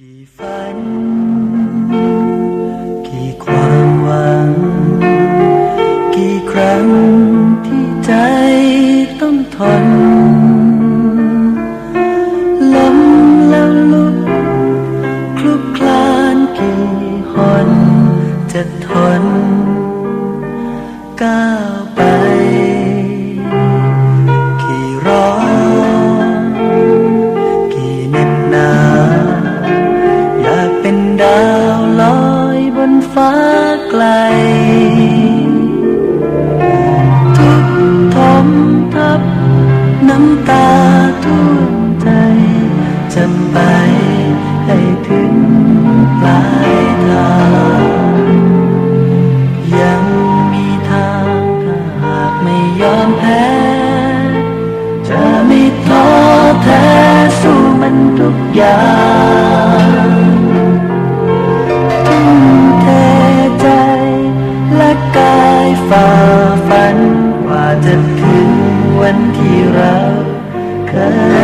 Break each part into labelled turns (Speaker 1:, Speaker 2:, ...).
Speaker 1: กี่ฝัน กี่ความหวัง กี่ครั้งที่ใจต้องทนล้มแล้วลุกคลุกคลานกี่หนจะทนก้าว จำไปให้ถึงปลายทางยังมีทางถ้าหากไม่ยอมแพ้จะไม่ท้อแท้สู้มันทุกอย่างทุ่มเทใจและกายฝ่าฝันกว่าจะถึงวันที่เราเคย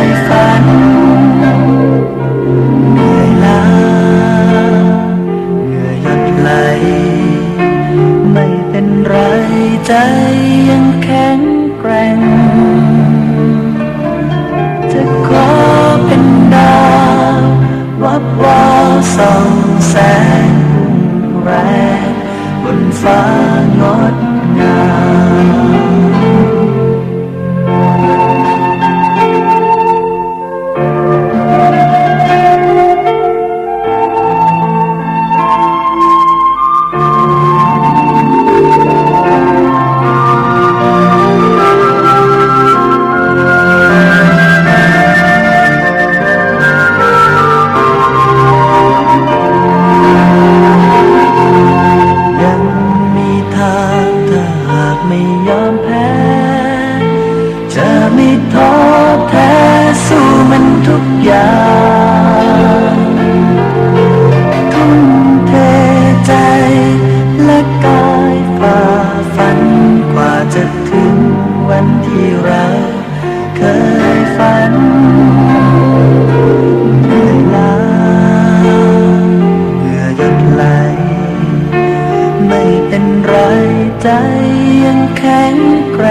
Speaker 1: เป็นไรใจยังแข็งแกร่ง จะขอเป็นดาววับวาวส่องแสงรุ่งแรงบนฟ้างดงาม ยอมแพ้ จะไม่ท้อแท้สู้มันทุกอย่าง ใจยังแข็งแกร่ง